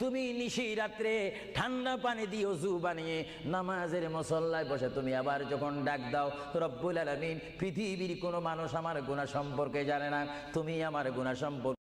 তুমি নিশি রাত্রে ঠান্ডা পানি দিয়ে অজু বানিয়ে নামাজের মসল্লায় বসে তুমি আবার যখন ডাক দাও, রব্বুল আলমিন পৃথিবীর কোনো মানুষ আমার গুণা সম্পর্কে জানে না। তুমি আমার গুণা সম্পর্কে